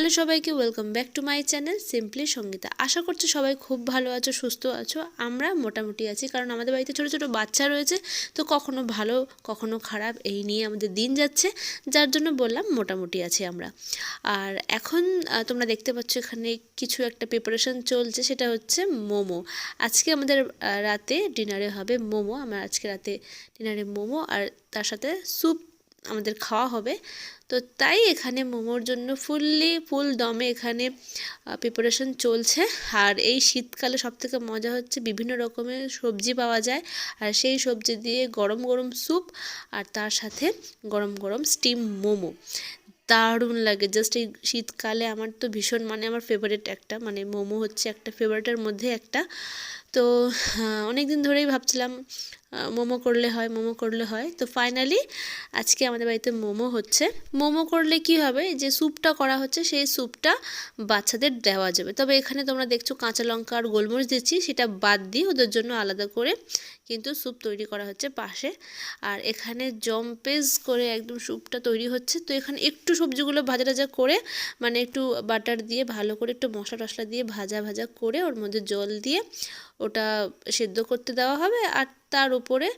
Hello সবাইকে welcome back to my channel simply Sangeeta আশা করছি সবাই খুব ভালো আছো, সুস্থ আছো। আমরা মোটামুটি আছি, কারণ আমাদের বাড়িতে ছোটো ছোটো বাচ্চা রয়েছে, তো কখনো ভালো, কখনো খারাপ, এই নিয়ে আমাদের দিন যাচ্ছে, যার জন্য বললাম মোটামুটি আছি আমরা। আর এখন তোমরা দেখতে পাচ্ছ এখানে কিছু একটা প্রিপারেশন চলছে, সেটা হচ্ছে মোমো। আজকে আমাদের রাতে ডিনারে হবে মোমো, আমার আজকে রাতে ডিনারে মোমো, আর তার সাথে স্যুপ আমাদের খাওয়া হবে। তো তাই এখানে মোমোর জন্য ফুললি ফুল দমে এখানে প্রিপারেশন চলছে। আর এই শীতকালে সবথেকে মজা হচ্ছে বিভিন্ন রকমের সবজি পাওয়া যায়। আর সেই সবজি দিয়ে গরম গরম স্যুপ আর তার সাথে গরম গরম স্টিম মোমো। দারুণ লাগে। জাস্ট এই শীতকালে আমার তো ভীষণ মানে আমার ফেভারিট একটা মানে মোমো হচ্ছে একটা ফেভারিটের মধ্যে একটা। তো অনেক দিন ধরেই ভাবছিলাম মোমো করলে হয়, মোমো করলে হয়। তো ফাইনালি আজকে আমাদের বাড়িতে মোমো হচ্ছে। মোমো করলে কি হবে? যে স্যুপটা করা হচ্ছে, সেই স্যুপটা বাচ্চাদের দেওয়া যাবে। তবে এখানে তোমরা দেখছ কাঁচা লঙ্কা আর গোলমরিচ দিচ্ছি, সেটা বাদ দিয়ে ওদের জন্য আলাদা করে কিন্তু স্যুপ তৈরি করা হচ্ছে পাশে। আর এখানে জম্পেজ করে একদম স্যুপটা তৈরি হচ্ছে। তো এখানে একটু সবজিগুলো ভাজা টাজা করে মানে একটু বাটার দিয়ে ভালো করে একটু মশলা টশলা দিয়ে ভাজা ভাজা করে ওর মধ্যে জল দিয়ে ওটা সেদ্ধ করতে দেওয়া হবে। আর তার উপরে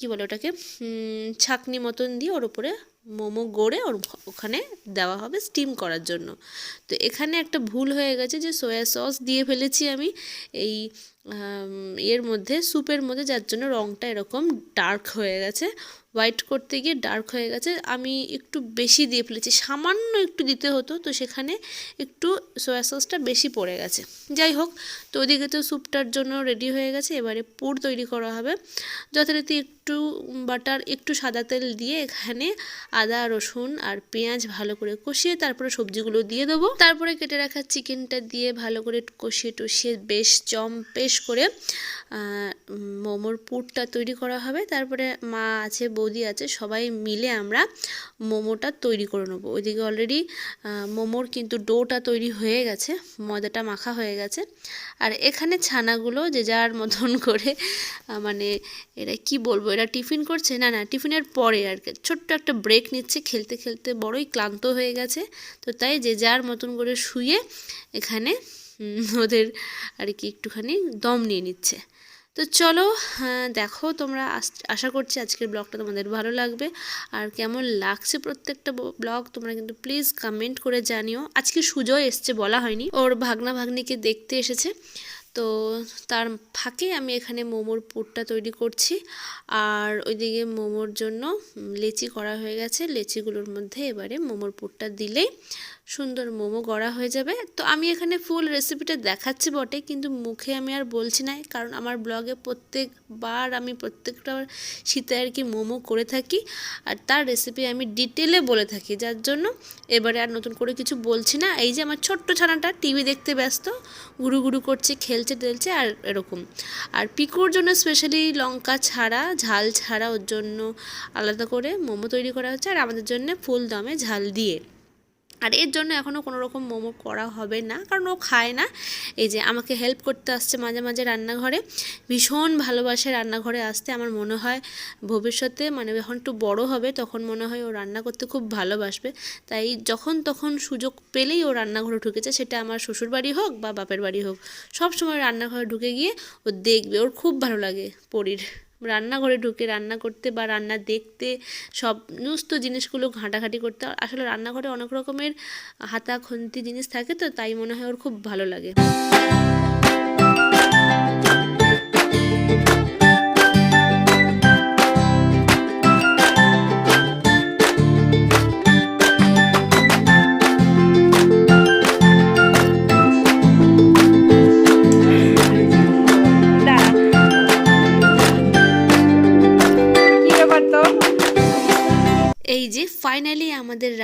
কি বলে ওটাকে? ছাকনি মতন দিয়ে ওর উপরে মোমো গড়ে ওর ওখানে দেওয়া হবে স্টিম করার জন্য। তো এখানে একটা ভুল হয়ে গেছে যে সয়া সস দিয়ে ফেলেছি আমি এই এর মধ্যে স্যুপের মধ্যে, যার জন্য রঙটা এরকম ডার্ক হয়ে গেছে। হোয়াইট করতে গিয়ে ডার্ক হয়ে গেছে। আমি একটু বেশি দিয়ে ফেলেছি, সামান্য একটু দিতে হতো, তো সেখানে একটু সয়া সসটা বেশি পড়ে গেছে। যাই হোক, তো ওদিকে তো স্যুপটার জন্য রেডি হয়ে গেছে। এবারে পুর তৈরি করা হবে। যথারীতি একটু বাটার একটু সাদা তেল দিয়ে এখানে আদা, রসুন আর পেঁয়াজ ভালো করে কষিয়ে তারপরে সবজিগুলো দিয়ে দেবো। তারপরে কেটে রাখা চিকেনটা দিয়ে ভালো করে কষিয়ে টষিয়ে বেশ জম পেশ করে মোমোর পুরটা তৈরি করা হবে। তারপরে মা আছে, বৌদি আছে, সবাই মিলে আমরা মোমোটা তৈরি করে নেব। ওইদিকে অলরেডি মোমোর কিন্তু ডোটা তৈরি হয়ে গেছে, ময়দাটা মাখা হয়ে গেছে। আর এখানে ছানাগুলো যে যার মতন করে মানে এরা কি বলব, এরা টিফিন করছে? না না, টিফিনের পরে আর কি, ছোট্ট একটা ব্রেক নিচ্ছে। খেলতে খেলতে বড়ই ক্লান্ত হয়ে গেছে। তো তাই যে যার মতন করে শুয়ে এখানে ওদের আর কি একটুখানি দম নিয়ে নিচ্ছে। তো চলো হ্যাঁ, দেখো তোমরা আশা করছি আজকের ব্লগটা তোমাদের ভালো লাগবে। আর কেমন লাগছে প্রত্যেকটা ব্লগ তোমরা কিন্তু প্লিজ কমেন্ট করে জানিও। আজকে সুজয় এসছে বলা হয়নি। ওর ভাগনা ভাগ্নিকে দেখতে এসেছে। তো তার ফাঁকে আমি এখানে মোমোর পুরটা তৈরি করছি। আর ওইদিকে মোমোর জন্য লেচি করা হয়ে গেছে। লেচিগুলোর মধ্যে এবারে মোমোর পুরটা দিলেই সুন্দর মোমো গড়া হয়ে যাবে। তো আমি এখানে ফুল রেসিপিটা দেখাচ্ছি বটে, কিন্তু মুখে আমি আর বলছি না, কারণ আমার ব্লগে প্রত্যেকবার আমি প্রত্যেকটা শীতে আর কি মোমো করে থাকি, আর তার রেসিপি আমি ডিটেলে বলে থাকি, যার জন্য এবারে আর নতুন করে কিছু বলছি না। এই যে আমার ছোট্ট ছানাটা, টিভি দেখতে ব্যস্ত গুরু গুরু করছে, খেলছে, টেলছে, আর এরকম। আর পিকুর জন্য স্পেশালি লঙ্কা ছাড়া, ঝাল ছাড়া ওর জন্য আলাদা করে মোমো তৈরি করা হচ্ছে, আর আমাদের জন্য ফুল দমে ঝাল দিয়ে। আর এর জন্য এখনও কোনো রকম মোমো করা হবে না, কারণ ও খায় না। এই যে আমাকে হেল্প করতে আসছে মাঝে মাঝে রান্নাঘরে, ভীষণ ভালোবাসে রান্নাঘরে আসতে। আমার মনে হয় ভবিষ্যতে মানে যখন একটু বড় হবে, তখন মনে হয় ও রান্না করতে খুব ভালোবাসবে। তাই যখন তখন সুযোগ পেলেই ও রান্নাঘরে ঢুকেছে, সেটা আমার শ্বশুর বাড়ি হোক বা বাপের বাড়ি হোক সব সময় রান্নাঘরে ঢুকে গিয়ে ও দেখবে। ওর খুব ভালো লাগে পরীর। রান্নাঘরে ঢুকে রান্না করতে বা রান্না দেখতে, সব সমস্ত জিনিসগুলো ঘাঁটাঘাঁটি করতে, আসলে রান্নাঘরে অনেক রকমের হাতা খুন্তি জিনিস থাকে তো, তাই মনে হয় ওর খুব ভালো লাগে।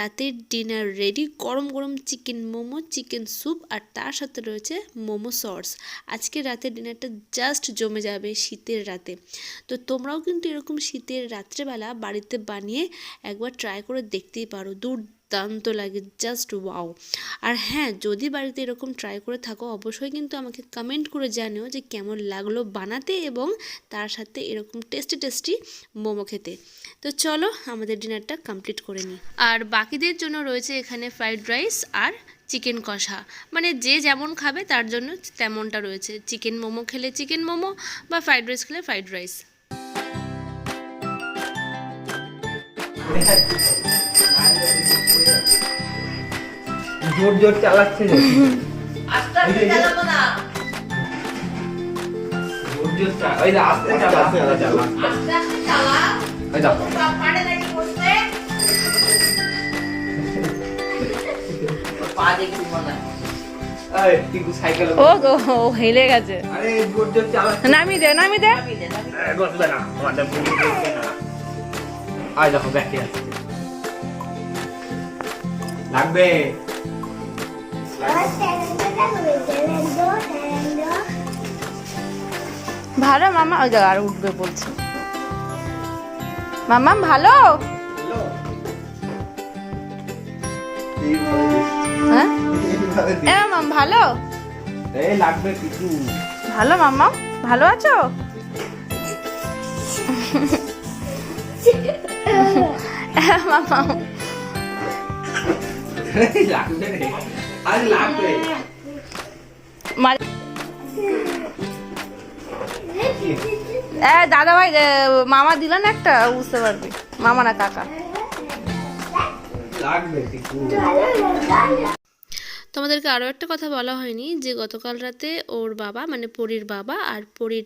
রাতের ডিনার রেডি গরম গরম চিকেন মোমো চিকেন স্যুপ আর তার সাথে রয়েছে মোমো সস আজকে রাতের ডিনারটা জাস্ট জমে যাবে শীতের রাতে। তো তোমরাও কিন্তু এরকম শীতের রাত্রেবেলা বাড়িতে বানিয়ে একবার ট্রাই করে দেখতেই পারো। দূর দুর্দান্ত লাগে জাস্ট ওয়াও আর হ্যাঁ যদি বাড়িতে এরকম ট্রাই করে থাকো, অবশ্যই কিন্তু আমাকে কমেন্ট করে জানিও যে কেমন লাগল বানাতে এবং তার সাথে এরকম টেস্টি টেস্টি মোমো খেতে। তো চলো, আমাদের ডিনারটা কমপ্লিট করে নিই। আর বাকিদের জন্য রয়েছে এখানে ফ্রাইড রাইস আর চিকেন কষা। মানে যে যেমন খাবে, তার জন্য তেমনটা রয়েছে। চিকেন মোমো খেলে চিকেন মোমো বা ফ্রাইড রাইস খেলে ফ্রাইড রাইস জোর জোর চালাচ্ছে রে। জোর জোর চা- ওই দা, আস্তে চালা, আস্তে চালা। ওই দেখো। এই, টিকু সাইকেলে ও গো ও হেলে গেছে। নামি দে নামি না। না। আয় দেখো ব্যাকে লাগবে? ভালো মামা? ওই জায়গা আর উঠবে বলছে। মামা ভালো? হ্যাঁ? মাম ভালো? লাগবে কিছু। ভালো মামা? ভালো আছো? মামা। লাগবে। মা- এ দাদা ভাই মামা দিলেন একটা? বুঝতে পারবি। মামা না কাকা। তোমাদেরকে আরও একটা কথা বলা হয়নি যে গতকাল রাতে ওর বাবা মানে পরীর বাবা আর পরীর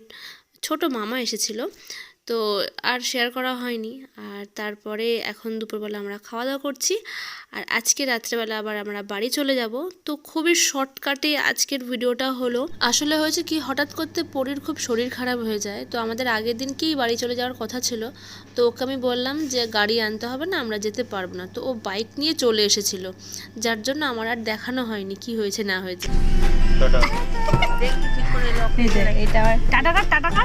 ছোট মামা এসেছিল। তো আর শেয়ার করা হয়নি। আর তারপরে এখন দুপুরবেলা আমরা খাওয়া দাওয়া করছি। আর আজকে রাত্রেবেলা আবার আমরা বাড়ি চলে যাব। তো খুবই শর্টকাটে আজকের ভিডিওটা হলো আসলে হয়েছে কি হঠাৎ করতে পরীর খুব শরীর খারাপ হয়ে যায়। তো আমাদের আগের দিনকেই বাড়ি চলে যাওয়ার কথা ছিল। তো ওকে আমি বললাম যে গাড়ি আনতে হবে না আমরা যেতে পারব না। তো ও বাইক নিয়ে চলে এসেছিল। যার জন্য আমার আর দেখানো হয়নি কি হয়েছে না হয়েছে। এটা টাটা কাট টাটা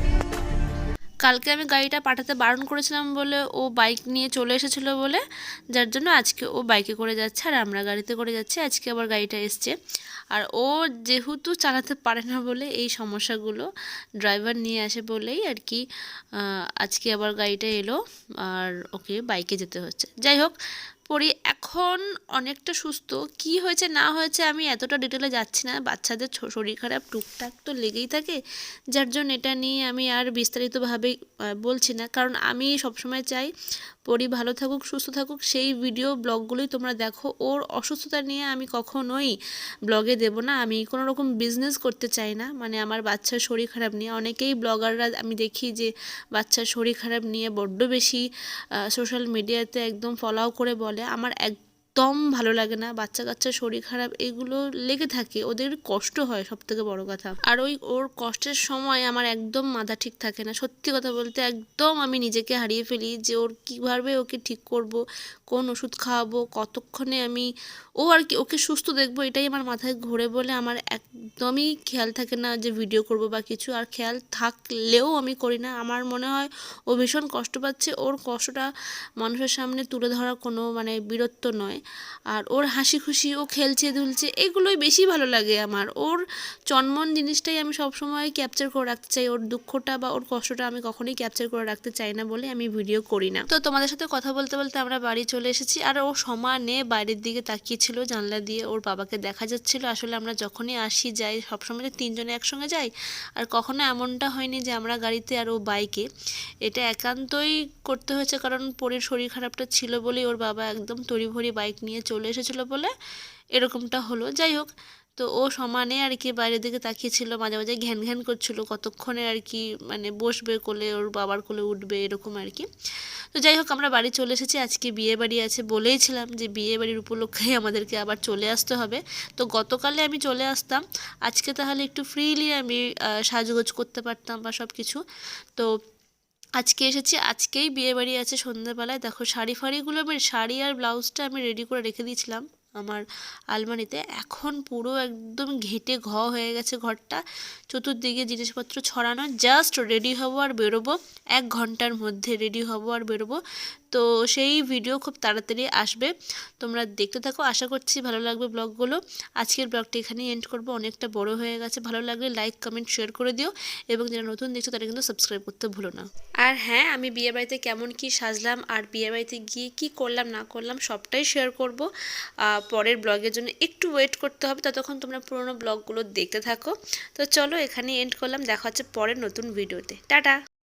কালকে আমি গাড়িটা পাঠাতে বারণ করেছিলাম বলে ও বাইক নিয়ে চলে এসেছিল বলে, যার জন্য আজকে ও বাইকে করে যাচ্ছে আর আমরা গাড়িতে করে যাচ্ছি, আজকে আবার গাড়িটা এসছে। আর ও যেহেতু চালাতে পারে না বলে এই সমস্যাগুলো ড্রাইভার নিয়ে আসে বলেই আর কি আজকে আবার গাড়িটা এলো আর ওকে বাইকে যেতে হচ্ছে। যাই হোক পরি এখন অনেকটা সুস্থ। কি হয়েছে, না হয়েছে আমি এতটা ডিটেলে যাচ্ছি না। বাচ্চাদের শরীর খারাপ, টুকটাক তো লেগেই থাকে। যার জন্য এটা নিয়ে আমি আর বিস্তারিতভাবে বলছি না। কারণ আমি সবসময় চাই পরি ভালো থাকুক, সুস্থ থাকুক, সেই ভিডিও ব্লগগুলোই তোমরা দেখো। ওর অসুস্থতা নিয়ে আমি কখনোই ব্লগে দেব না। আমি কোনো রকম বিজনেস করতে চাই না। মানে আমার বাচ্চার শরীর খারাপ নিয়ে। অনেকেই ব্লগাররা আমি দেখি যে বাচ্চার শরীর খারাপ নিয়ে বড্ড বেশি সোশ্যাল মিডিয়াতে একদম ফলো করে বলে। আমার একদম ভালো লাগে না। বাচ্চা কাচ্চার শরীর খারাপ, এগুলো লেগে থাকে। ওদের কষ্ট হয় সব থেকে বড় কথা। আর ওই ওর কষ্টের সময় আমার একদম মাথা ঠিক থাকে না। সত্যি কথা বলতে একদম আমি নিজেকে হারিয়ে ফেলি যে ওর কীভাবে ওকে ঠিক করব, কোন ওষুধ খাওয়াবো, কতক্ষণে আমি ও আর কি, ওকে সুস্থ দেখব, এটাই আমার মাথায় ঘোরে বলে আমার একদমই খেয়াল থাকে না যে ভিডিও করব বা কিছু। আর খেয়াল থাকলেও আমি করি না। আমার মনে হয় ও ভীষণ কষ্ট পাচ্ছে। ওর কষ্টটা মানুষের সামনে তুলে ধরা কোনো মানে বীরত্ব নয়। আর ওর হাসি খুশি ও খেলছে দুলছে এগুলোই বেশি ভালো লাগে আমার। ওর চনমন জিনিসটাই আমি সবসময় ক্যাপচার করে রাখতে চাই। ওর দুঃখটা বা ওর কষ্টটা আমি কখনোই ক্যাপচার করে রাখতে চাই না বলে আমি ভিডিও করি না। তো তোমাদের সাথে কথা বলতে বলতে আমরা বাড়ি চলে এসেছি। আর ও সমানে বাইরের দিকে তাকিয়েছিল, জানলা দিয়ে ওর বাবাকে দেখা যাচ্ছিল। আসলে আমরা যখনই আসি, যাই, সবসময় তিনজনে একসঙ্গে যাই, আর কখনো এমনটা হয়নি যে আমরা গাড়িতে আর ও বাইকে। এটা একান্তই করতে হয়েছে, কারণ পরীর শরীর খারাপটা ছিল বলেই ওর বাবা একদম তড়িঘড়ি বাইক নিয়ে চলে এসেছিল বলে এরকমটা হলো। যাই হোক, তো ও সমানে আর কি বাইরের দিকে তাকিয়েছিল, মাঝে মাঝে ঘ্যান ঘ্যান করছিল, কতক্ষণে আর কি মানে বসবে কোলে, ওর বাবার কোলে উঠবে এরকম আর কি। তো যাই হোক, আমরা বাড়ি চলে এসেছি, আজকে বিয়ে বাড়ি আছে বলেইছিলাম যে বিয়ে বাড়ির উপলক্ষে আমাদেরকে আবার চলে আসতে হবে। তো গতকালে আমি চলে আসতাম, আজকে তাহলে একটু ফ্রিলি আমি সাজগোজ করতে পারতাম বা সব কিছু তো আজকে এসেছি, আজকেই বিয়ে বাড়ি আছে সন্ধ্যাবেলায়। দেখো শাড়ি ফাড়িগুলো আমি, শাড়ি আর ব্লাউজটা আমি রেডি করে রেখে দিয়েছিলাম আমার আলমারিতে। এখন পুরো একদম ঘেটে ঘ হয়ে গেছে ঘরটা। চতুর্দিকে জিনিসপত্র ছড়ানো জাস্ট রেডি হব আর বেরোবো। এক ঘণ্টার মধ্যে রেডি হব আর বেরোবো। তো সেই ভিডিও খুব তাড়াতাড়ি আসবে। তোমরা দেখতে থাকো। আশা করছি ভালো লাগবে ব্লগগুলো। আজকের ব্লগটা এখানেই এন্ড করব। অনেকটা বড় হয়ে গেছে। ভালো লাগলে লাইক কমেন্ট শেয়ার করে দিও। এবং যারা নতুন দেখছ, তারা কিন্তু সাবস্ক্রাইব করতে ভুলো না। আর হ্যাঁ আমি বিয়ে বাড়িতে কেমন কি সাজলাম, আর বিয়ে বাড়িতে গিয়ে কি করলাম, না করলাম, সবটাই শেয়ার করব। পরের ব্লগের জন্য একটু ওয়েট করতে হবে। ততক্ষণ তোমরা পুরোনো ব্লগগুলো দেখতে থাকো। তো চলো এখানে এন্ড করলাম। দেখা হচ্ছে পরের নতুন ভিডিওতে টাটা!